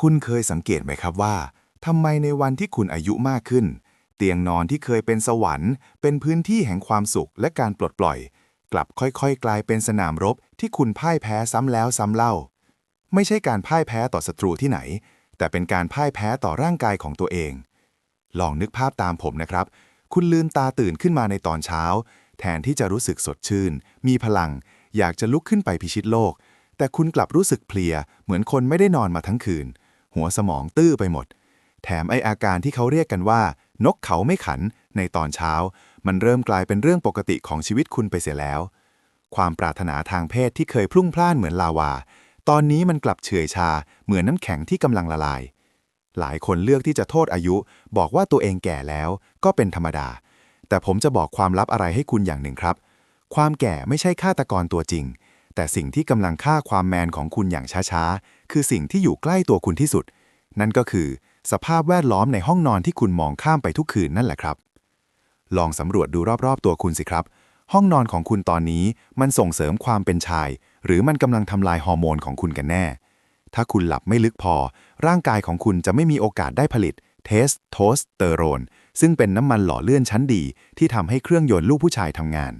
คุณเคยสังเกตไหมครับว่าทำไมในวันที่คุณอายุมากขึ้น เตียงนอนที่เคยเป็นสวรรค์ เป็นพื้นที่แห่งความสุขและการปลดปล่อย กลับค่อยๆ กลายเป็นสนามรบที่คุณพ่ายแพ้ซ้ำแล้วซ้ำเล่า ไม่ใช่การพ่ายแพ้ต่อศัตรูที่ไหน แต่เป็นการพ่ายแพ้ต่อร่างกายของตัวเอง ลองนึกภาพตามผมนะครับ คุณลืมตาตื่นขึ้นมาในตอนเช้า แทนที่จะรู้สึกสดชื่น มีพลัง อยากจะลุกขึ้นไปพิชิตโลก แต่คุณกลับรู้สึกเพลีย เหมือนคนไม่ได้นอนมาทั้งคืน หัวสมองตื้อไปหมด แถมไออาการที่เขาเรียกกันว่า นกเขาไม่ขันในตอนเช้า มันเริ่มกลายเป็นเรื่องปกติของชีวิตคุณไปเสียแล้ว ความปรารถนาทางเพศที่เคยพรุ่งพล่านเหมือนลาวา ตอนนี้มันกลับเฉื่อยชาเหมือนน้ำแข็งที่กำลังละลาย หลายคนเลือกที่จะโทษอายุ บอกว่าตัวเองแก่แล้ว ก็เป็นธรรมดา แต่ผมจะบอกความลับอะไรให้คุณอย่างหนึ่งครับ ความแก่ไม่ใช่ฆาตกรตัวจริงแต่สิ่งที่กำลังฆ่าความแมนของคุณอย่างช้า ๆ คือสิ่งที่อยู่ใกล้ตัวคุณที่สุด นั่นก็คือ สภาพแวดล้อมในห้องนอนที่คุณมองข้ามไปทุกคืนนั่นแหละครับ ลองสำรวจดูรอบๆตัวคุณสิครับ ห้องนอนของคุณตอนนี้มันส่งเสริมความเป็นชาย หรือมันกำลังทำลายฮอร์โมนของคุณกันแน่ ถ้าคุณหลับไม่ลึกพอ ร่างกายของคุณจะไม่มีโอกาสได้ผลิตเทสโทสเตอโรนซึ่งเป็นน้ำมันหล่อเลื่อนชั้นดี ที่ทำให้เครื่องยนต์ลูกผู้ชายทำงาน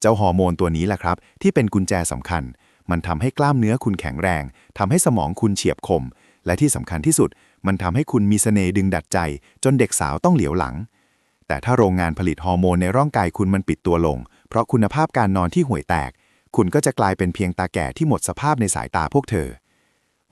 เจ้าฮอร์โมนตัวนี้แหละครับ ที่เป็นกุญแจสำคัญ มันทำให้กล้ามเนื้อคุณแข็งแรงทำให้สมองคุณเฉียบคม และที่สำคัญที่สุด มันทำให้คุณมีเสน่ห์ดึงดัดใจ จนเด็กสาวต้องเหลียวหลัง แต่ถ้าโรงงานผลิตฮอร์โมนในร่างกายคุณมันปิดตัวลง เพราะคุณภาพการนอนที่ห่วยแตก คุณก็จะกลายเป็นเพียงตาแก่ที่หมดสภาพในสายตาพวกเธอ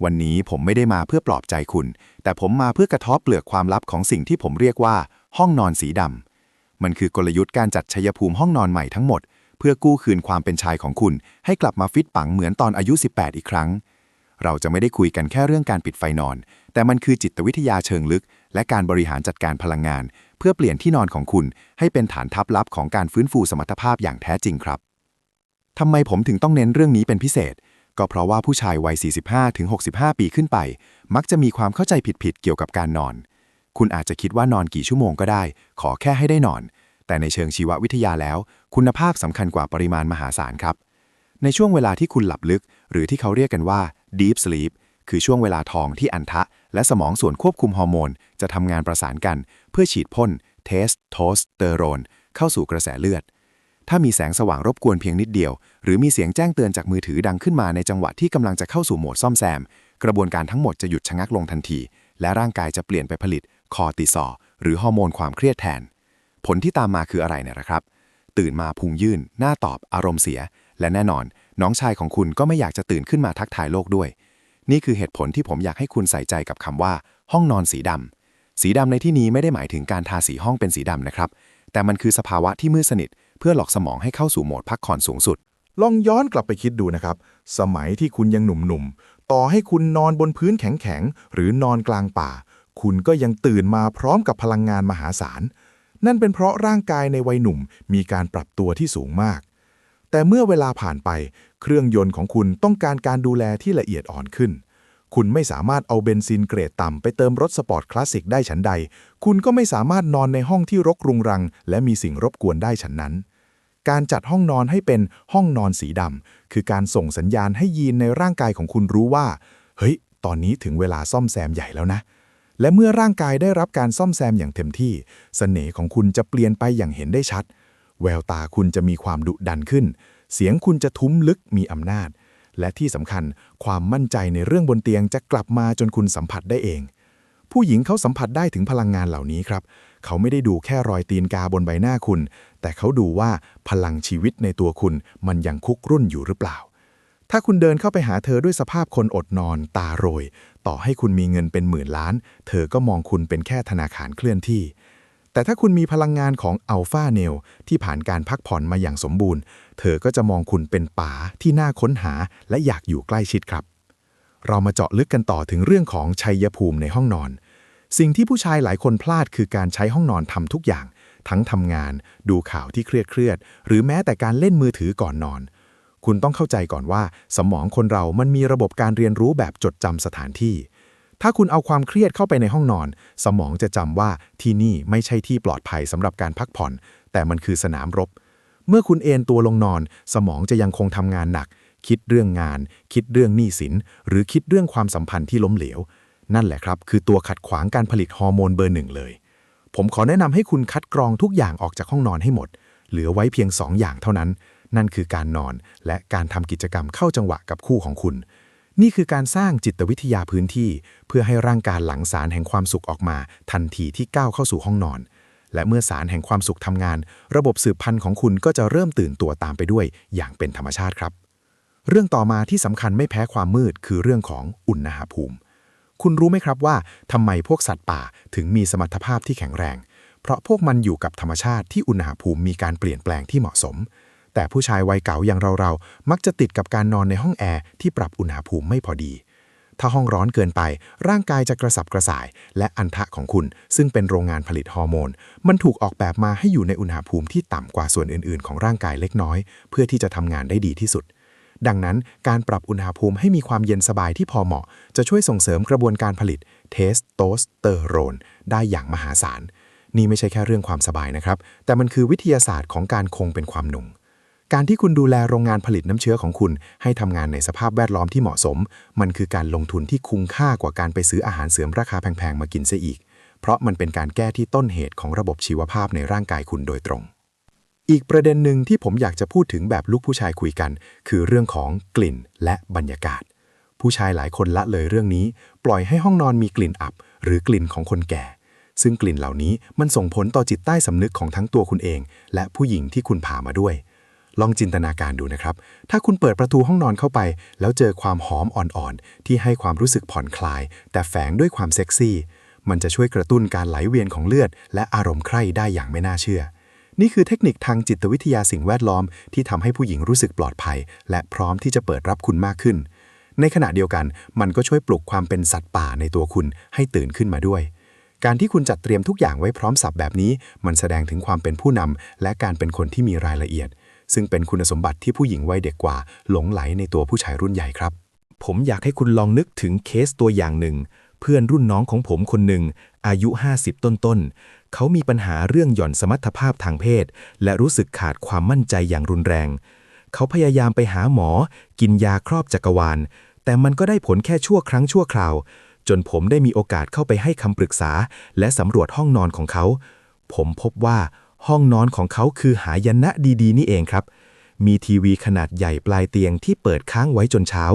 วันนี้ผมไม่ได้มาเพื่อปลอบใจคุณ แต่ผมมาเพื่อกระทบเปลือกความลับของสิ่งที่ผมเรียกว่า ห้องนอนสีดำมันคือกลยุทธ์การจัดชัยภูมิห้องนอนใหม่ทั้งหมด เพื่อกู้คืนความเป็นชายของคุณ ให้กลับมาฟิตปังเหมือนตอนอายุ 18 อีกครั้ง เราจะไม่ได้คุยกันแค่เรื่องการปิดไฟนอน แต่มันคือจิตวิทยาเชิงลึก และการบริหารจัดการพลังงาน เพื่อเปลี่ยนที่นอนของคุณ ให้เป็นฐานทัพลับของการฟื้นฟูสมรรถภาพอย่างแท้จริงครับทำไมผมถึงต้องเน้นเรื่องนี้เป็นพิเศษ ก็เพราะว่าผู้ชายวัย 45-65 ปีขึ้นไป มักจะมีความเข้าใจผิดๆเกี่ยวกับการนอน คุณอาจจะคิดว่านอนกี่ชั่วโมงก็ได้ ขอแค่ให้ได้นอน แต่ในเชิงชีววิทยาแล้ว คุณภาพสำคัญกว่าปริมาณมหาศาลครับ ในช่วงเวลาที่คุณหลับลึก หรือที่เขาเรียกกันว่า deep sleep คือช่วงเวลาทองที่อันทะ และสมองส่วนควบคุมฮอร์โมน จะทำงานประสานกัน เพื่อฉีดพ่นเทสโทสเตอโรนเข้าสู่กระแสเลือด ถ้ามีแสงสว่างรบกวนเพียงนิดเดียว หรือมีเสียงแจ้งเตือนจากมือถือดังขึ้นมาในจังหวะที่กำลังจะเข้าสู่โหมดซ่อมแซม กระบวนการทั้งหมดจะหยุดชะงักลงทันที และร่างกายจะเปลี่ยนไปผลิตคอร์ติซอลหรือฮอร์โมนความเครียดแทน ผลที่ตามมาคืออะไรเนี่ยนะครับ ตื่นมาพุงยื่น หน้าตอบอารมณ์เสีย และแน่นอน น้องชายของคุณก็ไม่อยากจะตื่นขึ้นมาทักทายโลกด้วย นี่คือเหตุผลที่ผมอยากให้คุณใส่ใจกับคำว่า ห้องนอนสีดำสีดำในที่นี้ไม่ได้หมายถึงการทาสีห้องเป็นสีดำนะครับ แต่มันคือสภาวะที่มืดสนิท เพื่อหลอกสมองให้เข้าสู่โหมดพักผ่อนสูงสุด ลองย้อนกลับไปคิดดูนะครับ สมัยที่คุณยังหนุ่มๆ ต่อให้คุณนอนบนพื้นแข็งๆ หรือนอนกลางป่า คุณก็ยังตื่นมาพร้อมกับพลังงานมหาศาล นั่นเป็นเพราะร่างกายในวัยหนุ่มมีการปรับตัวที่สูงมาก แต่เมื่อเวลาผ่านไป เครื่องยนต์ของคุณต้องการการดูแลที่ละเอียดอ่อนขึ้น คุณไม่สามารถเอาเบนซินเกรดต่ำไปเติมรถสปอร์ตคลาสสิกได้ฉันใด คุณก็ไม่สามารถนอนในห้องที่รกรุงรัง และมีสิ่งรบกวนได้ฉันนั้น การจัดห้องนอนให้เป็นห้องนอนสีดำคือการส่งสัญญาณให้ยีนในร่างกายของคุณรู้ว่า เฮ้ย ตอนนี้ถึงเวลาซ่อมแซมใหญ่แล้วนะ และเมื่อร่างกายได้รับการซ่อมแซมอย่างเต็มที่เสน่ห์ของคุณจะเปลี่ยนไปอย่างเห็นได้ชัด แววตาคุณจะมีความดุดันขึ้น เสียงคุณจะทุ้มลึกมีอำนาจ และที่สำคัญความมั่นใจในเรื่องบนเตียงจะกลับมาจนคุณสัมผัสได้เอง ผู้หญิงเขาสัมผัสได้ถึงพลังงานเหล่านี้ครับ เขาไม่ได้ดูแค่รอยตีนกาบนใบหน้าคุณ แต่เขาดูว่าพลังชีวิตในตัวคุณมันยังคุกรุ่นอยู่หรือเปล่า ถ้าคุณเดินเข้าไปหาเธอด้วยสภาพคนอดนอน ตาโรย ต่อให้คุณมีเงินเป็นหมื่นล้าน เธอก็มองคุณเป็นแค่ธนาคารเคลื่อนที่ แต่ถ้าคุณมีพลังงานของอัลฟาเนลที่ผ่านการพักผ่อนมาอย่างสมบูรณ์ เธอก็จะมองคุณเป็นป๋าที่น่าค้นหาและอยากอยู่ใกล้ชิดครับ เรามาเจาะลึกกันต่อถึงเรื่องของชัยภูมิในห้องนอน สิ่งที่ผู้ชายหลายคนพลาดคือการใช้ห้องนอนทำทุกอย่าง ทั้งทำงาน ดูข่าวที่เครียดเครียดๆหรือแม้แต่การเล่นมือถือก่อนนอน คุณต้องเข้าใจก่อนว่า สมองคนเรามันมีระบบการเรียนรู้แบบจดจำสถานที่ ถ้าคุณเอาความเครียดเข้าไปในห้องนอน สมองจะจำว่าที่นี่ไม่ใช่ที่ปลอดภัยสำหรับการพักผ่อน แต่มันคือสนามรบ เมื่อคุณเอนตัวลงนอน สมองจะยังคงทำงานหนัก คิดเรื่องงาน คิดเรื่องหนี้สิน หรือคิดเรื่องความสัมพันธ์ที่ล้มเหลว นั่นแหละครับ คือตัวขัดขวางการผลิตฮอร์โมนเบอร์หนึ่งเลย ผมขอแนะนำให้คุณคัดกรองทุกอย่างออกจากห้องนอนให้หมด เหลือไว้เพียง2อย่างเท่านั้น นั่นคือการนอนและการทำกิจกรรมเข้าจังหวะกับคู่ของคุณ นี่คือการสร้างจิตวิทยาพื้นที่ เพื่อให้ร่างกายหลั่งสารแห่งความสุขออกมา ทันทีที่ก้าวเข้าสู่ห้องนอน และเมื่อสารแห่งความสุขทำงาน ระบบสืบพันธุ์ของคุณก็จะเริ่มตื่นตัวตามไปด้วย อย่างเป็นธรรมชาติครับ เรื่องต่อมาที่สำคัญไม่แพ้ความมืดคือเรื่องของอุณหภูมิ คุณรู้ไหมครับว่าทำไมพวกสัตว์ป่าถึงมีสมรรถภาพที่แข็งแรง เพราะพวกมันอยู่กับธรรมชาติที่อุณหภูมิมีการเปลี่ยนแปลงที่เหมาะสม แต่ผู้ชายวัยเก่าอย่างเราๆ มักจะติดกับการนอนในห้องแอร์ที่ปรับอุณหภูมิไม่พอดี ถ้าห้องร้อนเกินไป ร่างกายจะกระสับกระส่าย และอันทะของคุณ ซึ่งเป็นโรงงานผลิตฮอร์โมน มันถูกออกแบบมาให้อยู่ในอุณหภูมิที่ต่ำกว่าส่วนอื่น ๆ ของร่างกายเล็กน้อย เพื่อที่จะทำงานได้ดีที่สุดดังนั้นการปรับอุณหภูมิให้มีความเย็นสบายที่พอเหมาะ จะช่วยส่งเสริมกระบวนการผลิตเทสโตสเตอโรนได้อย่างมหาศาล นี่ไม่ใช่แค่เรื่องความสบายนะครับ แต่มันคือวิทยาศาสตร์ของการคงเป็นความหนุ่ม การที่คุณดูแลโรงงานผลิตน้ำเชื้อของคุณ ให้ทำงานในสภาพแวดล้อมที่เหมาะสม มันคือการลงทุนที่คุ้มค่ากว่าการไปซื้ออาหารเสริมราคาแพงๆมากินเสียอีก เพราะมันเป็นการแก้ที่ต้นเหตุของระบบชีวภาพในร่างกายคุณโดยตรง อีกประเด็นหนึ่งที่ผมอยากจะพูดถึงแบบลูกผู้ชายคุยกัน คือเรื่องของกลิ่นและบรรยากาศ ผู้ชายหลายคนละเลยเรื่องนี้ ปล่อยให้ห้องนอนมีกลิ่นอับ หรือกลิ่นของคนแก่ซึ่งกลิ่นเหล่านี้มันส่งผลต่อจิตใต้สำนึกของทั้งตัวคุณเอง และผู้หญิงที่คุณพามาด้วย ลองจินตนาการดูนะครับ ถ้าคุณเปิดประตูห้องนอนเข้าไป แล้วเจอความหอมอ่อนๆ ที่ให้ความรู้สึกผ่อนคลาย แต่แฝงด้วยความเซ็กซี่ มันจะช่วยกระตุ้นการไหลเวียนของเลือด และอารมณ์ใคร่ได้อย่างไม่น่าเชื่อ นี่คือเทคนิคทางจิตวิทยาสิ่งแวดล้อม ที่ทำให้ผู้หญิงรู้สึกปลอดภัย และพร้อมที่จะเปิดรับคุณมากขึ้น ในขณะเดียวกัน มันก็ช่วยปลุกความเป็นสัตว์ป่าในตัวคุณให้ตื่นขึ้นมาด้วยการที่คุณจัดเตรียมทุกอย่างไว้พร้อมสับแบบนี้ มันแสดงถึงความเป็นผู้นำและการเป็นคนที่มีรายละเอียด ซึ่งเป็นคุณสมบัติที่ผู้หญิงวัยเด็กกว่า หลงไหลในตัวผู้ชายรุ่นใหญ่ครับ ผมอยากให้คุณลองนึกถึงเคสตัวอย่างหนึ่ง เพื่อนรุ่นน้องของผมคนหนึ่ง อายุ 50 ต้นๆเขามีปัญหาเรื่องหย่อนสมรรถภาพทางเพศ และรู้สึกขาดความมั่นใจอย่างรุนแรง เขาพยายามไปหาหมอ กินยาครอบจักรวาล แต่มันก็ได้ผลแค่ชั่วครั้งชั่วคราว จนผมได้มีโอกาสเข้าไปให้คำปรึกษา และสำรวจห้องนอนของเขา ผมพบว่า ห้องนอนของเขาคือหายนะดีๆ นี่เองครับ มีทีวีขนาดใหญ่ปลายเตียงที่เปิดค้างไว้จนเช้า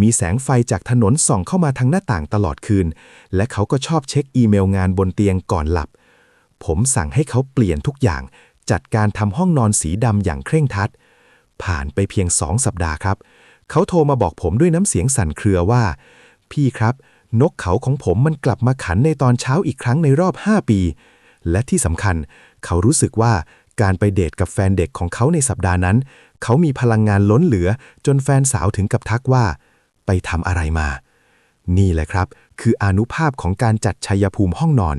มีแสงไฟจากถนนส่องเข้ามาทางหน้าต่างตลอดคืน และเขาก็ชอบเช็คอีเมลงานบนเตียงก่อนหลับ ผมสั่งให้เขาเปลี่ยนทุกอย่าง จัดการทำห้องนอนสีดำอย่างเคร่งครัด ผ่านไปเพียงสองสัปดาห์ครับ เขาโทรมาบอกผมด้วยน้ำเสียงสั่นเครือว่า พี่ครับ นกเขาของผมมันกลับมาขันในตอนเช้าอีกครั้งในรอบ 5 ปี และที่สำคัญ เขารู้สึกว่าการไปเดทกับแฟนเด็กของเขาในสัปดาห์นั้น เขามีพลังงานล้นเหลือ จนแฟนสาวถึงกับทักว่า ไปทำอะไรมา นี่แหละครับ คืออนุภาพของการจัดชัยภูมิห้องนอน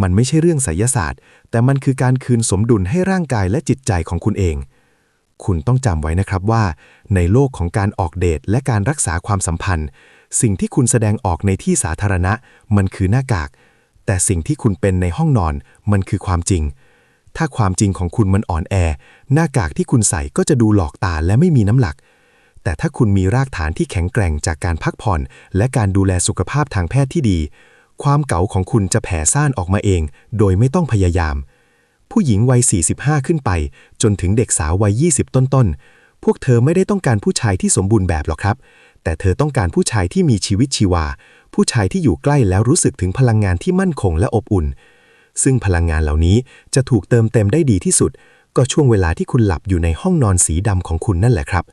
มันไม่ใช่เรื่องไสยศาสตร์ แต่มันคือการคืนสมดุลให้ร่างกายและจิตใจของคุณเอง คุณต้องจำไว้นะครับว่า ในโลกของการออกเดทและการรักษาความสัมพันธ์ สิ่งที่คุณแสดงออกในที่สาธารณะ มันคือหน้ากาก แต่สิ่งที่คุณเป็นในห้องนอนมันคือความจริง ถ้าความจริงของคุณมันอ่อนแอ หน้ากากที่คุณใส่ก็จะดูหลอกตาและไม่มีน้ำหนัก แต่ถ้าคุณมีรากฐานที่แข็งแกร่งจากการพักผ่อน และการดูแลสุขภาพทางแพทย์ที่ดี ความเก๋าของคุณจะแผ่ซ่านออกมาเอง โดยไม่ต้องพยายาม ผู้หญิงวัย 45 ขึ้นไป จนถึงเด็กสาววัย 20 ต้นๆ พวกเธอไม่ได้ต้องการผู้ชายที่สมบูรณ์แบบหรอกครับ แต่เธอต้องการผู้ชายที่มีชีวิตชีวา ผู้ชายที่อยู่ใกล้แล้วรู้สึกถึงพลังงานที่มั่นคงและอบอุ่น ซึ่งพลังงานเหล่านี้จะถูกเติมเต็มได้ดีที่สุด ก็ช่วงเวลาที่คุณหลับอยู่ในห้องนอนสีดำของคุณนั่นแหละครับ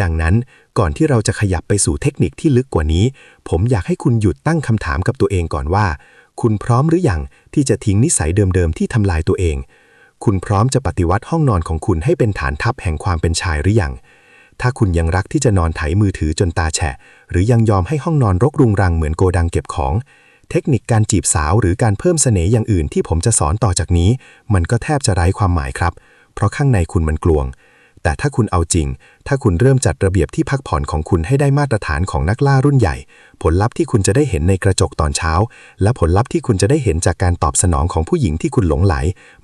ดังนั้นก่อนที่เราจะขยับไปสู่เทคนิคที่ลึกกว่านี้ ผมอยากให้คุณหยุดตั้งคำถามกับตัวเองก่อนว่า คุณพร้อมหรืออยังที่จะทิ้งนิสัยเดิมๆที่ทำลายตัวเอง คุณพร้อมจะปฏิวัติห้องนอนของคุณให้เป็นฐานทัพแห่งความเป็นชายหรือยังถ้าคุณยังรักที่จะนอนไถมือถือจนตาแฉะ หรือยังยอมให้ห้องนอนรกรุงรังเหมือนโกดังเก็บของ เทคนิคการจีบสาวหรือการเพิ่มเสน่ห์อย่างอื่นที่ผมจะสอนต่อจากนี้ มันก็แทบจะไร้ความหมายครับ เพราะข้างในคุณมันกลวง แต่ถ้าคุณเอาจริง ถ้าคุณเริ่มจัดระเบียบที่พักผ่อนของคุณให้ได้มาตรฐานของนักล่ารุ่นใหญ่ ผลลัพธ์ที่คุณจะได้เห็นในกระจกตอนเช้า และผลลัพธ์ที่คุณจะได้เห็นจากการตอบสนองของผู้หญิงที่คุณหลงไหล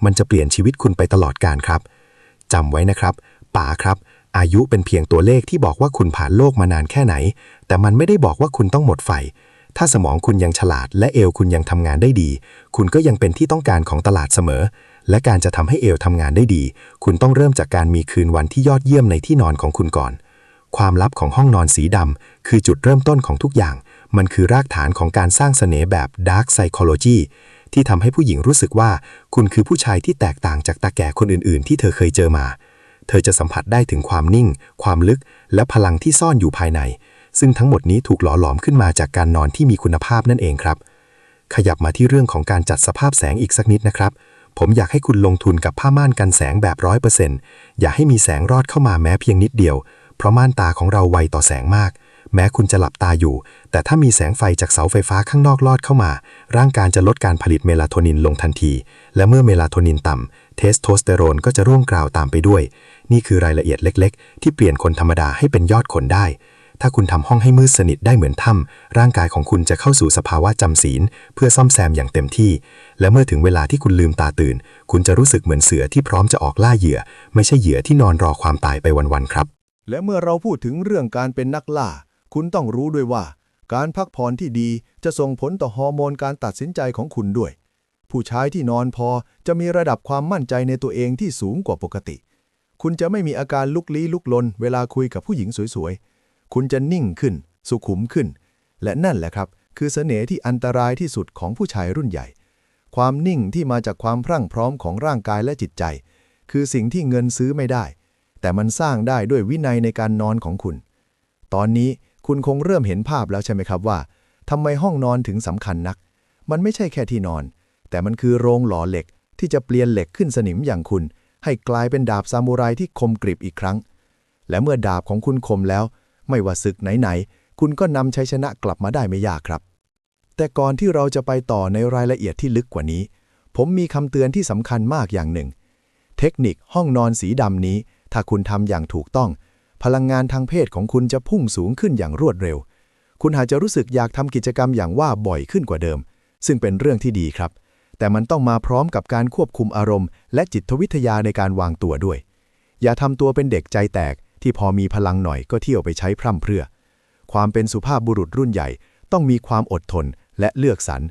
มันจะเปลี่ยนชีวิตคุณไปตลอดกาลครับจำไว้นะครับป๋าครับ อายุเป็นเพียงตัวเลขที่บอกว่าคุณผ่านโลกมานานแค่ไหน แต่มันไม่ได้บอกว่าคุณต้องหมดไฟ ถ้าสมองคุณยังฉลาดและเอวคุณยังทำงานได้ดี คุณก็ยังเป็นที่ต้องการของตลาดเสมอ และการจะทำให้เอวทำงานได้ดี คุณต้องเริ่มจากการมีคืนวันที่ยอดเยี่ยมในที่นอนของคุณก่อน ความลับของห้องนอนสีดำคือจุดเริ่มต้นของทุกอย่าง มันคือรากฐานของการสร้างเสน่ห์แบบ Dark Psychology ที่ทำให้ผู้หญิงรู้สึกว่า คุณคือผู้ชายที่แตกต่างจากตาแก่คนอื่น ๆ ที่เธอเคยเจอมา เธอจะสัมผัสได้ถึงความนิ่ง ความลึก และพลังที่ซ่อนอยู่ภายใน ซึ่งทั้งหมดนี้ถูกหล่อหลอมขึ้นมาจากการนอนที่มีคุณภาพนั่นเองครับ ขยับมาที่เรื่องของการจัดสภาพแสงอีกสักนิดนะครับ ผมอยากให้คุณลงทุนกับผ้าม่านกันแสงแบบร้อยเปอร์เซ็นต์อย่าให้มีแสงรอดเข้ามาแม้เพียงนิดเดียว เพราะม่านตาของเราไวต่อแสงมาก แม้คุณจะหลับตาอยู่ แต่ถ้ามีแสงไฟจากเสาไฟฟ้าข้างนอกลอดเข้ามา ร่างกายจะลดการผลิตเมลาโทนินลงทันที และเมื่อเมลาโทนินต่ำเทสโทสเตอโรนก็จะร่วงกล่าวตามไปด้วย นี่คือรายละเอียดเล็ก ๆ ที่เปลี่ยนคนธรรมดาให้เป็นยอดคนได้ ถ้าคุณทำห้องให้มืดสนิทได้เหมือนถ้ำร่างกายของคุณจะเข้าสู่สภาวะจำศีล เพื่อซ่อมแซมอย่างเต็มที่ และเมื่อถึงเวลาที่คุณลืมตาตื่น คุณจะรู้สึกเหมือนเสือที่พร้อมจะออกล่าเหยื่อ ไม่ใช่เหยื่อที่นอนรอความตายไปวันๆครับ และเมื่อเราพูดถึงเรื่องการเป็นนักล่า คุณต้องรู้ด้วยว่า การพักผ่อนที่ดีจะส่งผลต่อฮอร์โมนการตัดสินใจของคุณด้วย ผู้ชายที่นอนพอจะมีระดับความมั่นใจในตัวเองที่สูงกว่าปกติ คุณจะไม่มีอาการลุกลี้ลุกลน เวลาคุยกับผู้หญิงสวยๆ คุณจะนิ่งขึ้น สุขุมขึ้น และนั่นแหละครับ คือเสน่ห์ที่อันตรายที่สุดของผู้ชายรุ่นใหญ่ ความนิ่งที่มาจากความพรั่งพร้อมของร่างกายและจิตใจ คือสิ่งที่เงินซื้อไม่ได้ แต่มันสร้างได้ด้วยวินัยในการนอนของคุณ ตอนนี้คุณคงเริ่มเห็นภาพแล้วใช่ไหมครับว่าทำไมห้องนอนถึงสำคัญนัก มันไม่ใช่แค่ที่นอน แต่มันคือโรงหล่อเหล็กที่จะเปลี่ยนเหล็กขึ้นสนิมอย่างคุณ ให้กลายเป็นดาบซามูไรที่คมกริบอีกครั้ง และเมื่อดาบของคุณคมแล้ว ไม่ว่าศึกไหนๆ คุณก็นำชัยชนะกลับมาได้ไม่ยากครับ แต่ก่อนที่เราจะไปต่อในรายละเอียดที่ลึกกว่านี้ ผมมีคำเตือนที่สำคัญมากอย่างหนึ่ง เทคนิคห้องนอนสีดำนี้ ถ้าคุณทำอย่างถูกต้อง พลังงานทางเพศของคุณจะพุ่งสูงขึ้นอย่างรวดเร็ว คุณอาจจะรู้สึกอยากทำกิจกรรมอย่างว่าบ่อยขึ้นกว่าเดิม ซึ่งเป็นเรื่องที่ดีครับ แต่มันต้องมาพร้อมกับการควบคุมอารมณ์ และจิตวิทยาในการวางตัวด้วย อย่าทำตัวเป็นเด็กใจแตกที่พอมีพลังหน่อยก็เที่ยวไปใช้พร่ำเพรื่อ ความเป็นสุภาพบุรุษรุ่นใหญ่ ต้องมีความอดทนและเลือกสรร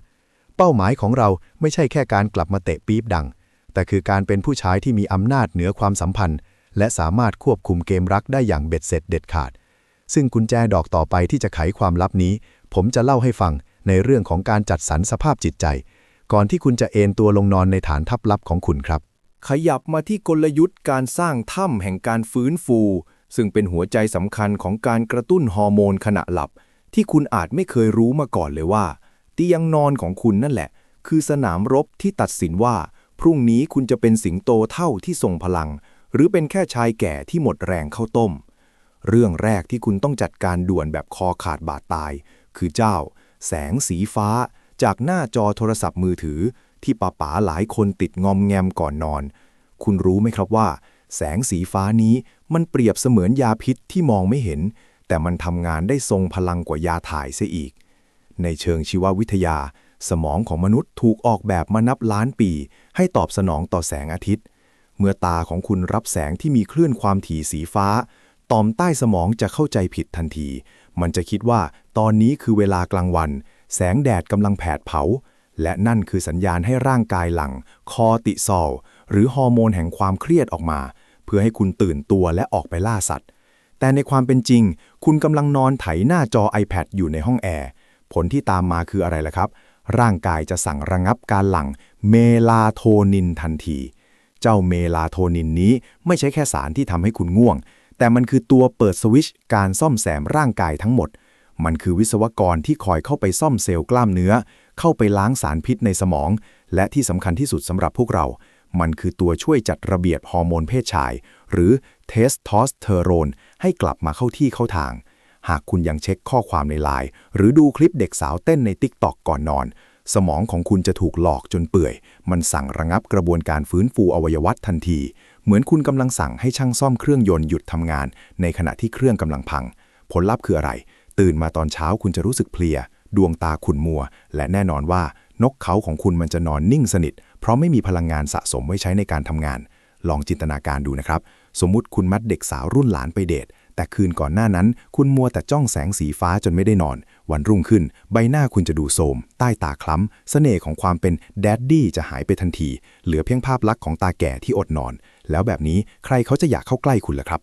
เป้าหมายของเราไม่ใช่แค่การกลับมาเตะปี๊บดัง แต่คือการเป็นผู้ชายที่มีอำนาจเหนือความสัมพันธ์ และสามารถควบคุมเกมรักได้อย่างเบ็ดเสร็จเด็ดขาด ซึ่งกุญแจดอกต่อไปที่จะไขความลับนี้ ผมจะเล่าให้ฟังในเรื่องของการจัดสรรสภาพจิตใจ ก่อนที่คุณจะเอนตัวลงนอนในฐานทัพลับของคุณครับ ขยับมาที่กลยุทธ์การสร้างถ้ำแห่งการฟื้นฟู ซึ่งเป็นหัวใจสำคัญของการกระตุ้นฮอร์โมนขณะหลับ ที่คุณอาจไม่เคยรู้มาก่อนเลยว่า เตียงนอนของคุณนั่นแหละ คือสนามรบที่ตัดสินว่า พรุ่งนี้คุณจะเป็นสิงโตเท่าที่ทรงพลัง หรือเป็นแค่ชายแก่ที่หมดแรงเข้าต้ม เรื่องแรกที่คุณต้องจัดการด่วนแบบคอขาดบาดตาย คือเจ้า แสงสีฟ้า จากหน้าจอโทรศัพท์มือถือ ที่ป้าป๋าหลายคนติดงอมแงมก่อนนอน คุณรู้ไหมครับว่า แสงสีฟ้านี้มันเปรียบเสมือนยาพิษที่มองไม่เห็น แต่มันทำงานได้ทรงพลังกว่ายาถ่ายเสียอีก ในเชิงชีววิทยา สมองของมนุษย์ถูกออกแบบมานับล้านปี ให้ตอบสนองต่อแสงอาทิตย์ เมื่อตาของคุณรับแสงที่มีคลื่นความถี่สีฟ้าต่อมใต้สมองจะเข้าใจผิดทันที มันจะคิดว่าตอนนี้คือเวลากลางวัน แสงแดดกำลังแผดเผา และนั่นคือสัญญาณให้ร่างกายหลั่งคอติซอล หรือฮอร์โมนแห่งความเครียดออกมา เพื่อให้คุณตื่นตัวและออกไปล่าสัตว์ แต่ในความเป็นจริง คุณกำลังนอนไถหน้าจอ iPad อยู่ในห้องแอร์ ผลที่ตามมาคืออะไรล่ะครับ ร่างกายจะสั่งระงับการหลั่งเมลาโทนินทันที เจ้าเมลาโทนินนี้ไม่ใช่แค่สารที่ทำให้คุณง่วง แต่มันคือตัวเปิดสวิชการซ่อมแซมร่างกายทั้งหมด มันคือวิศวกรที่คอยเข้าไปซ่อมเซลล์กล้ามเนื้อ เข้าไปล้างสารพิษในสมอง และที่สำคัญที่สุดสำหรับพวกเรา มันคือตัวช่วยจัดระเบียบฮอร์โมนเพศชาย หรือเทสโทสเตอโรนให้กลับมาเข้าที่เข้าทาง หากคุณยังเช็คข้อความในไลน์หรือดูคลิปเด็กสาวเต้นในติ๊กต็อกก่อนนอน สมองของคุณจะถูกหลอกจนเปื่อย มันสั่งระงับกระบวนการฟื้นฟูอวัยวะทันที เหมือนคุณกำลังสั่งให้ช่างซ่อมเครื่องยนต์หยุดทำงาน ในขณะที่เครื่องกำลังพัง ผลลัพธ์คืออะไร ตื่นมาตอนเช้าคุณจะรู้สึกเพลีย ดวงตาขุ่นมัว และแน่นอนว่านกเขาของคุณมันจะนอนนิ่งสนิท เพราะไม่มีพลังงานสะสมไว้ใช้ในการทำงาน ลองจินตนาการดูนะครับ สมมุติคุณมัดเด็กสาวรุ่นหลานไปเดท แต่คืนก่อนหน้านั้น คุณมัวแต่จ้องแสงสีฟ้าจนไม่ได้นอน วันรุ่งขึ้น ใบหน้าคุณจะดูโทรมใต้ตาคล้ำเสน่ห์ของความเป็นแดดดี้จะหายไปทันที เหลือเพียงภาพลักษณ์ของตาแก่ที่อดนอน แล้วแบบนี้ใครเขาจะอยากเข้าใกล้คุณล่ะครับ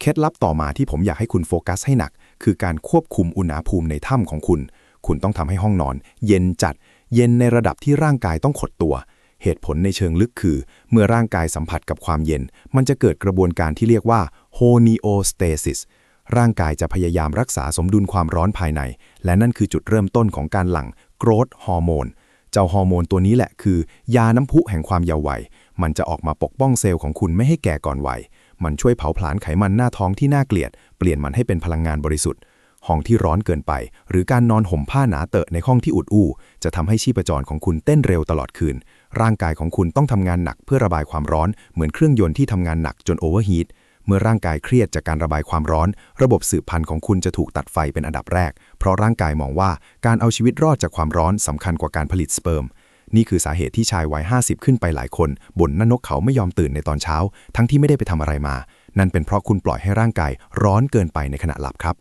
เคล็ดลับต่อมาที่ผมอยากให้คุณโฟกัสให้หนัก คือการควบคุมอุณหภูมิในถ้ำของคุณ คุณต้องทำให้ห้องนอน เย็นจัด เย็นในระดับที่ร่างกายต้องขดตัว เหตุผลในเชิงลึกคือ เมื่อร่างกายสัมผัสกับความเย็น มันจะเกิดกระบวนการที่เรียกว่า homeostasis ร่างกายจะพยายามรักษาสมดุลความร้อนภายใน และนั่นคือจุดเริ่มต้นของการหลั่งโกรทฮอร์โมน เจ้าฮอร์โมนตัวนี้แหละคือ ยาน้ำพุแห่งความเยาว์วัย มันจะออกมาปกป้องเซลล์ของคุณไม่ให้แก่ก่อนวัย มันช่วยเผาผลาญไขมันหน้าท้องที่น่าเกลียด เปลี่ยนมันให้เป็นพลังงานบริสุทธิ์ ห้องที่ร้อนเกินไป หรือการนอนห่มผ้าหนาเตอะในห้องที่อุดอู้ จะทำให้ชีพจรของคุณเต้นเร็วตลอดคืน ร่างกายของคุณต้องทำงานหนักเพื่อระบายความร้อน เหมือนเครื่องยนต์ที่ทำงานหนักจนโอเวอร์ฮีทเมื่อร่างกายเครียดจากการระบายความร้อน ระบบสืบพันธุ์ของคุณจะถูกตัดไฟเป็นอันดับแรก เพราะร่างกายมองว่าการเอาชีวิตรอดจากความร้อนสำคัญกว่าการผลิตสเปิร์ม นี่คือสาเหตุที่ชายวัย 50 ขึ้นไปหลายคนบ่นว่านกเขาไม่ยอมตื่นในตอนเช้า ทั้งที่ไม่ได้ไปทำอะไรมา นั่นเป็นเพราะคุณปล่อยให้ร่างกายร้อนเกินไปในขณะหลับครับ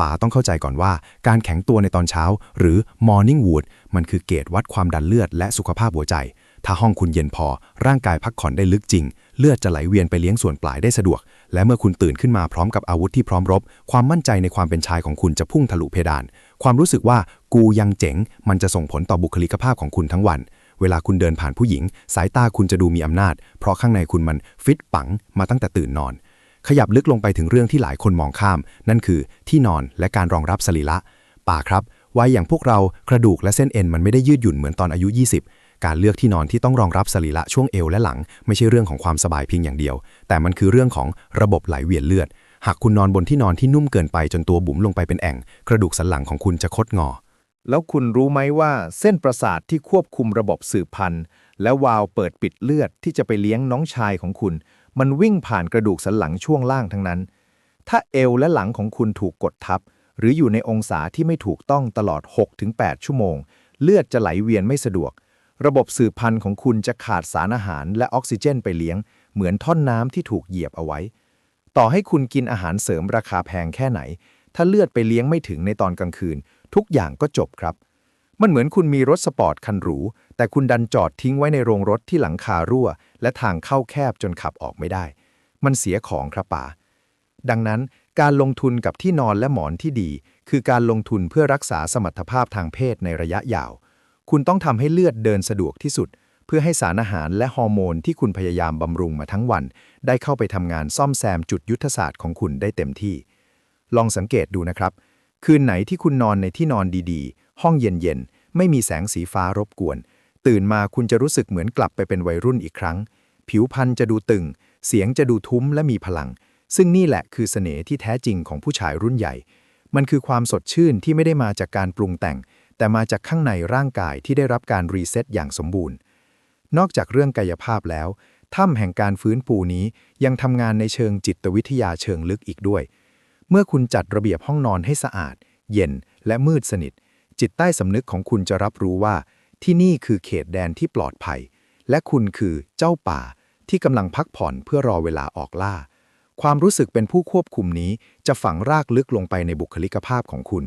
ป๋าต้องเข้าใจก่อนว่า การแข็งตัวในตอนเช้า หรือ morning wood มันคือเกจวัดความดันเลือดและสุขภาพหัวใจ ถ้าห้องคุณเย็นพอ ร่างกายพักผ่อนได้ลึกจริง เลือดจะไหลเวียนไปเลี้ยงส่วนปลายได้สะดวก และเมื่อคุณตื่นขึ้นมาพร้อมกับอาวุธที่พร้อมรบ ความมั่นใจในความเป็นชายของคุณจะพุ่งทะลุเพดาน ความรู้สึกว่า กูยังเจ๋ง มันจะส่งผลต่อบุคลิกภาพของคุณทั้งวัน เวลาคุณเดินผ่านผู้หญิง สายตาคุณจะดูมีอำนาจ เพราะข้างในคุณมันฟิตปังมาตั้งแต่ตื่นนอน ขยับลึกลงไปถึงเรื่องที่หลายคนมองข้าม นั่นคือที่นอนและการรองรับสรีระป่าครับวัยอย่างพวกเรากระดูกและเส้นเอ็นมันไม่ได้ยืดหยุ่นเหมือนตอนอายุ 20 การเลือกที่นอนที่ต้องรองรับสรีระช่วงเอวและหลัง ไม่ใช่เรื่องของความสบายเพียงอย่างเดียว แต่มันคือเรื่องของระบบไหลเวียนเลือด หากคุณนอนบนที่นอนที่นุ่มเกินไปจนตัวบุ๋มลงไปเป็นแอ่ง กระดูกสันหลังของคุณจะคดงอ แล้วคุณรู้ไหมว่าเส้นประสาทที่ควบคุมระบบสืบพันธุ์ และวาล์วเปิดปิดเลือดที่จะไปเลี้ยงน้องชายของคุณ มันวิ่งผ่านกระดูกสันหลังช่วงล่างทั้งนั้น ถ้าเอวและหลังของคุณถูกกดทับ หรืออยู่ในองศาที่ไม่ถูกต้องตลอด 6-8 ชั่วโมง เลือดจะไหลเวียนไม่สะดวก ระบบสืบพันธุ์ของคุณจะขาดสารอาหารและออกซิเจนไปเลี้ยง เหมือนท่อนน้ำที่ถูกเหยียบเอาไว้ ต่อให้คุณกินอาหารเสริมราคาแพงแค่ไหน ถ้าเลือดไปเลี้ยงไม่ถึงในตอนกลางคืน ทุกอย่างก็จบครับ มันเหมือนคุณมีรถสปอร์ตคันหรู แต่คุณดันจอดทิ้งไว้ในโรงรถที่หลังคารั่ว และทางเข้าแคบจนขับออกไม่ได้ มันเสียของครับป๋าดังนั้นการลงทุนกับที่นอนและหมอนที่ดี คือการลงทุนเพื่อรักษาสมรรถภาพทางเพศในระยะยาว คุณต้องทำให้เลือดเดินสะดวกที่สุด เพื่อให้สารอาหารและฮอร์โมนที่คุณพยายามบำรุงมาทั้งวัน ได้เข้าไปทำงานซ่อมแซมจุดยุทธศาสตร์ของคุณได้เต็มที่ ลองสังเกตดูนะครับ คืนไหนที่คุณนอนในที่นอนดีๆ ห้องเย็นๆ ไม่มีแสงสีฟ้ารบกวน ตื่นมาคุณจะรู้สึกเหมือนกลับไปเป็นวัยรุ่นอีกครั้ง ผิวพรรณจะดูตึง เสียงจะดูทุ้มและมีพลัง ซึ่งนี่แหละคือเสน่ห์ที่แท้จริงของผู้ชายรุ่นใหญ่ มันคือความสดชื่นที่ไม่ได้มาจากการปรุงแต่ง แต่มาจากข้างในร่างกายที่ได้รับการรีเซ็ตอย่างสมบูรณ์ นอกจากเรื่องกายภาพแล้วถ้ำแห่งการฟื้นฟูนี้ยังทำงานในเชิงจิตวิทยาเชิงลึกอีกด้วย เมื่อคุณจัดระเบียบห้องนอนให้สะอาด เย็นและมืดสนิท จิตใต้สำนึกของคุณจะรับรู้ว่า ที่นี่คือเขตแดนที่ปลอดภัย และคุณคือเจ้าป่าที่กำลังพักผ่อนเพื่อรอเวลาออกล่า ความรู้สึกเป็นผู้ควบคุมนี้จะฝังรากลึกลงไปในบุคลิกภาพของคุณ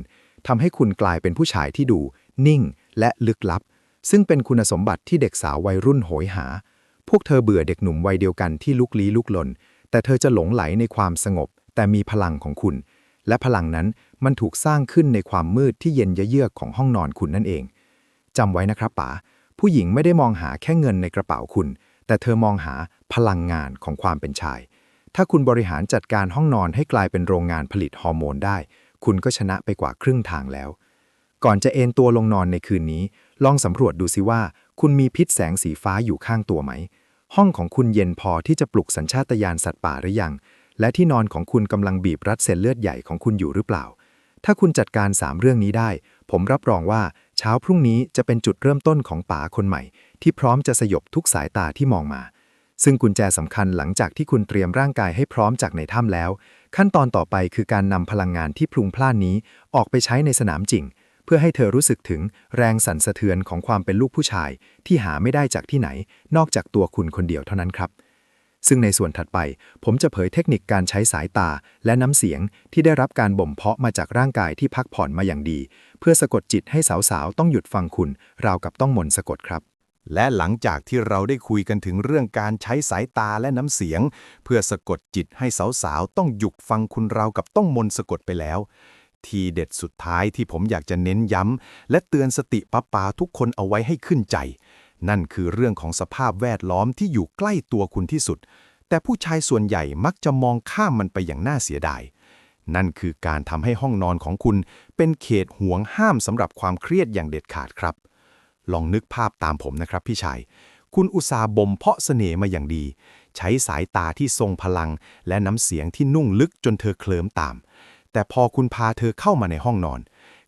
ทำให้คุณกลายเป็นผู้ชายที่ดู นิ่ง และลึกลับ ซึ่งเป็นคุณสมบัติที่เด็กสาววัยรุ่นโหยหา พวกเธอเบื่อเด็กหนุ่มวัยเดียวกันที่ลุกลี้ลุกลน แต่เธอจะหลงไหลในความสงบ แต่มีพลังของคุณ และพลังนั้นมันถูกสร้างขึ้นในความมืดที่เย็นเยือกของห้องนอนคุณนั่นเองจำไว้นะครับป๋าผู้หญิงไม่ได้มองหาแค่เงินในกระเป๋าคุณ แต่เธอมองหาพลังงานของความเป็นชาย ถ้าคุณบริหารจัดการห้องนอนให้กลายเป็นโรงงานผลิตฮอร์โมนได้ คุณก็ชนะไปกว่าครึ่งทางแล้ว ก่อนจะเอนตัวลงนอนในคืนนี้ ลองสำรวจดูสิว่า คุณมีพิษแสงสีฟ้าอยู่ข้างตัวไหม ห้องของคุณเย็นพอที่จะปลุกสัญชาตญาณสัตว์ป่าหรือยัง และที่นอนของคุณกำลังบีบรัดเส้นเลือดใหญ่ของคุณอยู่หรือเปล่า ถ้าคุณจัดการ 3 เรื่องนี้ได้ ผมรับรองว่าเช้าพรุ่งนี้จะเป็นจุดเริ่มต้นของป๋าคนใหม่ ที่พร้อมจะสยบทุกสายตาที่มองมา ซึ่งกุญแจสำคัญหลังจากที่คุณเตรียมร่างกายให้พร้อมจากในถ้ำแล้ว ขั้นตอนต่อไปคือการนำพลังงานที่พลุงพล่านนี้ออกไปใช้ในสนามจริง เพื่อให้เธอรู้สึกถึงแรงสั่นสะเทือนของความเป็นลูกผู้ชาย ที่หาไม่ได้จากที่ไหน นอกจากตัวคุณคนเดียวเท่านั้นครับ ซึ่งในส่วนถัดไป ผมจะเผยเทคนิคการใช้สายตาและน้ำเสียงที่ได้รับการบ่มเพาะมาจากร่างกายที่พักผ่อนมาอย่างดี เพื่อสะกดจิตให้สาวๆ ต้องหยุดฟังคุณ ราวกับต้องมนสะกดครับ และหลังจากที่เราได้คุยกันถึงเรื่องการใช้สายตาและน้ำเสียง เพื่อสะกดจิตให้สาวๆ ต้องหยุดฟังคุณราวกับต้องมนสะกดไปแล้วทีเด็ดสุดท้ายที่ผมอยากจะเน้นย้ำ และเตือนสติป้าปาทุกคนเอาไว้ให้ขึ้นใจ นั่นคือเรื่องของสภาพแวดล้อมที่อยู่ใกล้ตัวคุณที่สุด แต่ผู้ชายส่วนใหญ่มักจะมองข้ามมันไปอย่างน่าเสียดาย นั่นคือการทำให้ห้องนอนของคุณเป็นเขตห่วงห้ามสำหรับความเครียดอย่างเด็ดขาดครับ ลองนึกภาพตามผมนะครับพี่ชาย คุณอุตสาบ่มเพาะเสน่ห์มาอย่างดี ใช้สายตาที่ทรงพลัง และน้ำเสียงที่นุ่งลึกจนเธอเคลิ้มตาม แต่พอคุณพาเธอเข้ามาในห้องนอน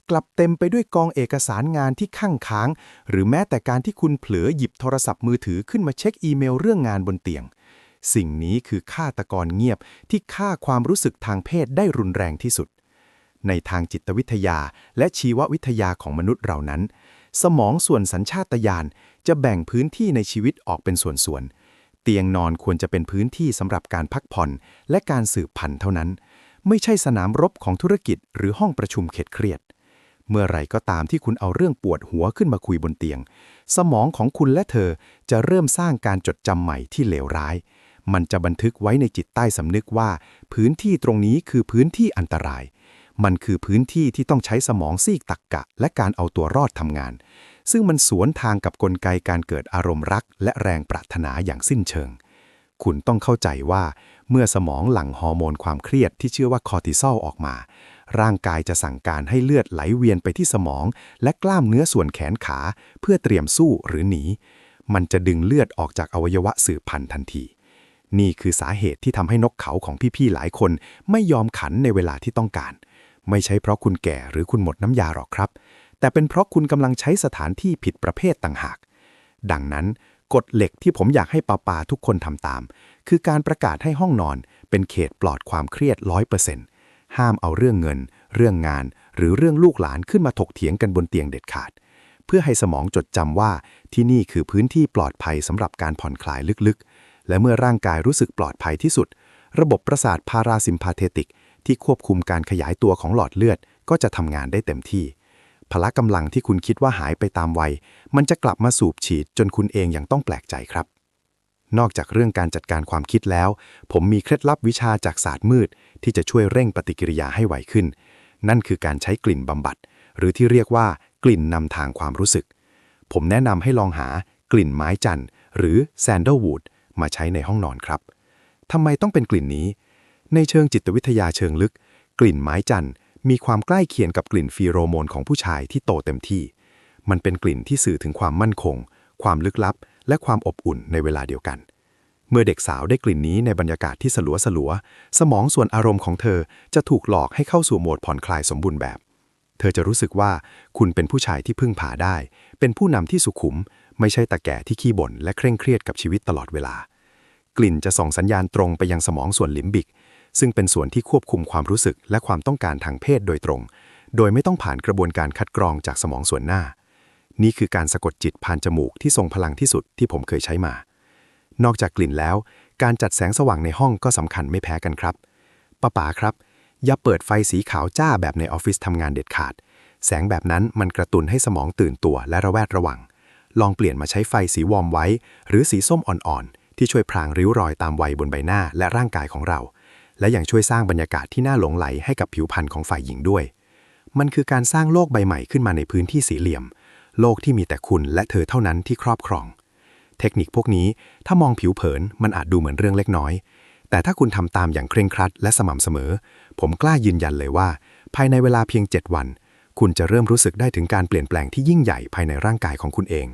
กลับเต็มไปด้วยกองเอกสารงานที่ข้างค้าง หรือแม้แต่การที่คุณเผลอหยิบโทรศัพท์มือถือขึ้นมาเช็คอีเมลเรื่องงานบนเตียง สิ่งนี้คือฆาตกรเงียบที่ฆ่าความรู้สึกทางเพศได้รุนแรงที่สุด ในทางจิตวิทยาและชีววิทยาของมนุษย์เรานั้น สมองส่วนสัญชาตญาณจะแบ่งพื้นที่ในชีวิตออกเป็นส่วนๆเตียงนอนควรจะเป็นพื้นที่สำหรับการพักผ่อน และการสืบพันธุ์เท่านั้น ไม่ใช่สนามรบของธุรกิจหรือห้องประชุมเข็ดเครียด เมื่อไรก็ตามที่คุณเอาเรื่องปวดหัวขึ้นมาคุยบนเตียง สมองของคุณและเธอจะเริ่มสร้างการจดจำใหม่ที่เลวร้าย มันจะบันทึกไว้ในจิตใต้สำนึกว่า พื้นที่ตรงนี้คือพื้นที่อันตราย มันคือพื้นที่ที่ต้องใช้สมองซีกตักกะ และการเอาตัวรอดทำงาน ซึ่งมันสวนทางกับกลไกการเกิดอารมณ์รัก และแรงปรารถนาอย่างสิ้นเชิง คุณต้องเข้าใจว่าเมื่อสมองหลั่งฮอร์โมนความเครียดที่ชื่อว่าคอร์ติซอลออกมา ร่างกายจะสั่งการให้เลือดไหลเวียนไปที่สมอง และกล้ามเนื้อส่วนแขนขา เพื่อเตรียมสู้หรือหนี มันจะดึงเลือดออกจากอวัยวะสืบพันธุ์ทันที นี่คือสาเหตุที่ทำให้นกเขาของพี่ๆหลายคนไม่ยอมขันในเวลาที่ต้องการ ไม่ใช่เพราะคุณแก่หรือคุณหมดน้ำยาหรอกครับ แต่เป็นเพราะคุณกำลังใช้สถานที่ผิดประเภทต่างหาก ดังนั้นกฎเหล็กที่ผมอยากให้ปาปาทุกคนทำตาม คือการประกาศให้ห้องนอนเป็นเขตปลอดความเครียดร้อยเปอร์เซ็นต์ ห้ามเอาเรื่องเงิน เรื่องงาน หรือเรื่องลูกหลานขึ้นมาถกเถียงกันบนเตียงเด็ดขาด เพื่อให้สมองจดจำว่าที่นี่คือพื้นที่ปลอดภัยสำหรับการผ่อนคลายลึกๆ และเมื่อร่างกายรู้สึกปลอดภัยที่สุด ระบบประสาทพาราซิมพาเทติก ที่ควบคุมการขยายตัวของหลอดเลือด ก็จะทำงานได้เต็มที่พละกำลังที่คุณคิดว่าหายไปตามวัย มันจะกลับมาสูบฉีดจนคุณเองยังต้องแปลกใจครับ นอกจากเรื่องการจัดการความคิดแล้ว ผมมีเคล็ดลับวิชาจากศาสตร์มืด ที่จะช่วยเร่งปฏิกิริยาให้ไวขึ้น นั่นคือการใช้กลิ่นบำบัด หรือที่เรียกว่ากลิ่นนำทางความรู้สึก ผมแนะนำให้ลองหากลิ่นไม้จันทร์ หรือแซนเดลวูดมาใช้ในห้องนอนครับทำไมต้องเป็นกลิ่นนี้ ในเชิงจิตวิทยาเชิงลึก กลิ่นไม้จันทร์มีความใกล้เคียงกับกลิ่นฟีโรโมนของผู้ชายที่โตเต็มที่ มันเป็นกลิ่นที่สื่อถึงความมั่นคง ความลึกลับ และความอบอุ่นในเวลาเดียวกัน เมื่อเด็กสาวได้กลิ่นนี้ในบรรยากาศที่สลัวสลัวๆสมองส่วนอารมณ์ของเธอจะถูกหลอกให้เข้าสู่โหมดผ่อนคลายสมบูรณ์แบบ เธอจะรู้สึกว่าคุณเป็นผู้ชายที่พึ่งพาได้ เป็นผู้นำที่สุขุม ไม่ใช่ตาแก่ที่ขี้บ่นและเคร่งเครียดกับชีวิตตลอดเวลา กลิ่นจะส่งสัญญาณตรงไปยังสมองส่วนลิมบิก ซึ่งเป็นส่วนที่ควบคุมความรู้สึกและความต้องการทางเพศโดยตรง โดยไม่ต้องผ่านกระบวนการคัดกรองจากสมองส่วนหน้า นี่คือการสะกดจิตผ่านจมูกที่ทรงพลังที่สุดที่ผมเคยใช้มา นอกจากกลิ่นแล้ว การจัดแสงสว่างในห้องก็สำคัญไม่แพ้กันครับป้าป๋าครับ อย่าเปิดไฟสีขาวจ้าแบบในออฟฟิศทำงานเด็ดขาด แสงแบบนั้นมันกระตุ้นให้สมองตื่นตัวและระแวดระวัง ลองเปลี่ยนมาใช้ไฟสีวอมไว้ หรือสีส้มอ่อนๆ ที่ช่วยพรางริ้วรอยตามวัยบนใบหน้าและร่างกายของเรา และยังช่วยสร้างบรรยากาศที่น่าหลงไหลให้กับผิวพรรณของฝ่ายหญิงด้วย มันคือการสร้างโลกใบใหม่ขึ้นมาในพื้นที่สี่เหลี่ยม โลกที่มีแต่คุณและเธอเท่านั้นที่ครอบครอง เทคนิคพวกนี้ถ้ามองผิวเผินมันอาจดูเหมือนเรื่องเล็กน้อย แต่ถ้าคุณทำตามอย่างเคร่งครัดและสม่ำเสมอ ผมกล้ายืนยันเลยว่า ภายในเวลาเพียง 7 วัน คุณจะเริ่มรู้สึกได้ถึงการเปลี่ยนแปลงที่ยิ่งใหญ่ภายในร่างกายของคุณเอง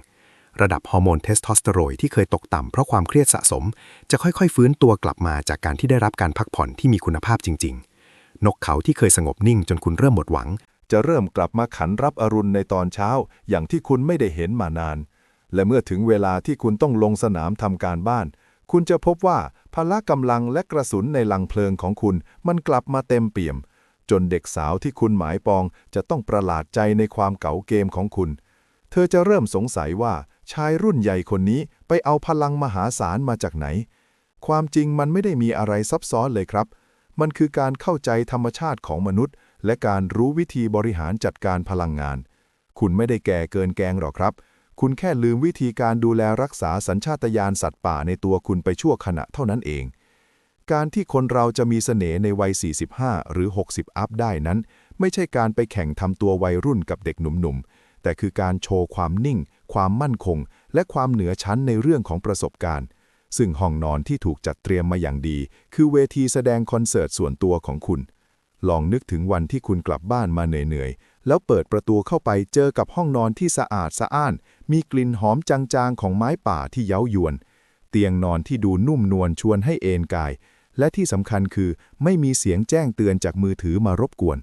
ระดับฮอร์โมนเทสโทสเตอโรนที่เคยตกต่ำเพราะความเครียดสะสม จะค่อยๆ ฟื้นตัวกลับมาจากการที่ได้รับการพักผ่อนที่มีคุณภาพจริง ๆ นกเขาที่เคยสงบนิ่งจนคุณเริ่มหมดหวัง จะเริ่มกลับมาขันรับอรุณในตอนเช้า อย่างที่คุณไม่ได้เห็นมานาน และเมื่อถึงเวลาที่คุณต้องลงสนามทำการบ้าน คุณจะพบว่าพละกำลังและกระสุนในลังเพลิงของคุณ มันกลับมาเต็มเปี่ยม จนเด็กสาวที่คุณหมายปองจะต้องประหลาดใจในความเก๋าเกมของคุณ เธอจะเริ่มสงสัยว่าชายรุ่นใหญ่คนนี้ไปเอาพลังมหาศาลมาจากไหน ความจริงมันไม่ได้มีอะไรซับซ้อนเลยครับ มันคือการเข้าใจธรรมชาติของมนุษย์ และการรู้วิธีบริหารจัดการพลังงาน คุณไม่ได้แก่เกินแกงหรอกครับ คุณแค่ลืมวิธีการดูแลรักษาสัญชาตญาณสัตว์ป่าในตัวคุณไปชั่วขณะเท่านั้นเอง การที่คนเราจะมีเสน่ห์ในวัย 45 หรือ 60 อัพได้นั้น ไม่ใช่การไปแข่งทำตัววัยรุ่นกับเด็กหนุ่มๆ แต่คือการโชว์ความนิ่ง ความมั่นคง และความเหนือชั้นในเรื่องของประสบการณ์ ซึ่งห้องนอนที่ถูกจัดเตรียมมาอย่างดี คือเวทีแสดงคอนเสิร์ตส่วนตัวของคุณ ลองนึกถึงวันที่คุณกลับบ้านมาเหนื่อยๆ แล้วเปิดประตูเข้าไปเจอกับห้องนอนที่สะอาดสะอ้าน มีกลิ่นหอมจางๆของไม้ป่าที่เย้ายวน เตียงนอนที่ดูนุ่มนวลชวนให้เอนกาย และที่สำคัญคือไม่มีเสียงแจ้งเตือนจากมือถือมารบกวน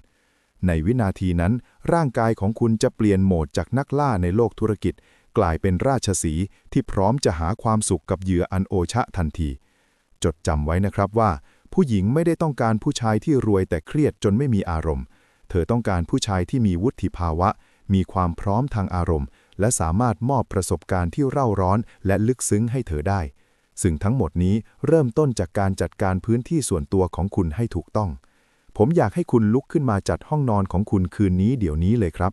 ในวินาทีนั้น ร่างกายของคุณจะเปลี่ยนโหมดจากนักล่าในโลกธุรกิจ กลายเป็นราชสีที่พร้อมจะหาความสุขกับเหยื่ออันโอชะทันที จดจำไว้นะครับว่า ผู้หญิงไม่ได้ต้องการผู้ชายที่รวยแต่เครียดจนไม่มีอารมณ์ เธอต้องการผู้ชายที่มีวุฒิภาวะ มีความพร้อมทางอารมณ์ และสามารถมอบประสบการณ์ที่เร่าร้อนและลึกซึ้งให้เธอได้ ซึ่งทั้งหมดนี้เริ่มต้นจากการจัดการพื้นที่ส่วนตัวของคุณให้ถูกต้อง ผมอยากให้คุณลุกขึ้นมาจัดห้องนอนของคุณคืนนี้เดี๋ยวนี้เลยครับ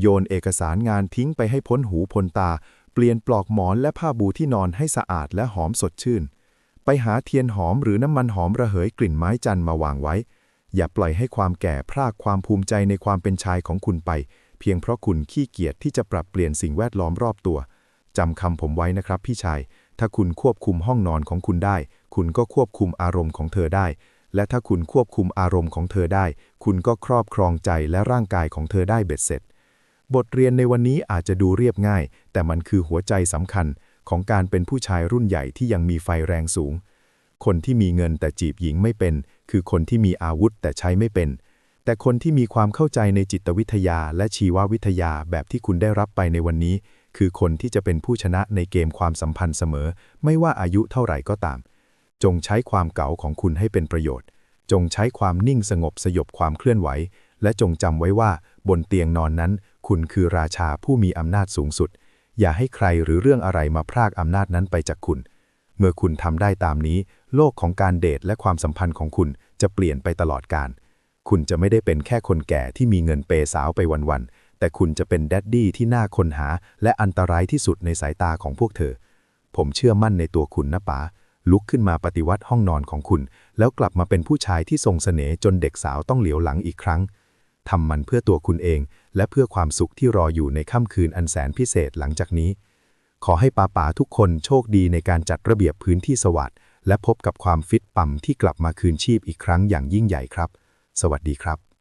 โยนเอกสารงานทิ้งไปให้พ้นหูพ้นตา เปลี่ยนปลอกหมอนและผ้าบูที่นอนให้สะอาดและหอมสดชื่น ไปหาเทียนหอมหรือน้ำมันหอมระเหยกลิ่นไม้จันทร์มาวางไว้ อย่าปล่อยให้ความแก่พรากความภูมิใจในความเป็นชายของคุณไป เพียงเพราะคุณขี้เกียจที่จะปรับเปลี่ยนสิ่งแวดล้อมรอบตัวจำคำผมไว้นะครับพี่ชาย ถ้าคุณควบคุมห้องนอนของคุณได้ คุณก็ควบคุมอารมณ์ของเธอได้ และถ้าคุณควบคุมอารมณ์ของเธอได้ คุณก็ครอบครองใจและร่างกายของเธอได้เบ็ดเสร็จ บทเรียนในวันนี้อาจจะดูเรียบง่าย แต่มันคือหัวใจสำคัญของการเป็นผู้ชายรุ่นใหญ่ที่ยังมีไฟแรงสูง คนที่มีเงินแต่จีบหญิงไม่เป็น คือคนที่มีอาวุธแต่ใช้ไม่เป็น แต่คนที่มีความเข้าใจในจิตวิทยาและชีววิทยาแบบที่คุณได้รับไปในวันนี้ คือคนที่จะเป็นผู้ชนะในเกมความสัมพันธ์เสมอ ไม่ว่าอายุเท่าไหร่ก็ตาม จงใช้ความเก๋าของคุณให้เป็นประโยชน์ จงใช้ความนิ่งสงบสยบความเคลื่อนไหว และจงจำไว้ว่าบนเตียงนอนนั้น คุณคือราชาผู้มีอำนาจสูงสุด อย่าให้ใครหรือเรื่องอะไรมาพรากอำนาจนั้นไปจากคุณ เมื่อคุณทำได้ตามนี้ โลกของการเดทและความสัมพันธ์ของคุณจะเปลี่ยนไปตลอดกาลคุณจะไม่ได้เป็นแค่คนแก่ที่มีเงินเปย์สาวไปวันๆ แต่คุณจะเป็นแดดดี้ที่น่าค้นหา และอันตรายที่สุดในสายตาของพวกเธอ ผมเชื่อมั่นในตัวคุณนะป๋า ลุกขึ้นมาปฏิวัติห้องนอนของคุณ แล้วกลับมาเป็นผู้ชายที่ทรงเสน่ห์จนเด็กสาวต้องเหลียวหลังอีกครั้งทำมันเพื่อตัวคุณเอง และเพื่อความสุขที่รออยู่ในค่ำคืนอันแสนพิเศษหลังจากนี้ ขอให้ป้าป๋าทุกคนโชคดีในการจัดระเบียบพื้นที่สวัสด์ และพบกับความฟิตปั่มที่กลับมาคืนชีพอีกครั้งอย่างยิ่งใหญ่ครับ สวัสดีครับ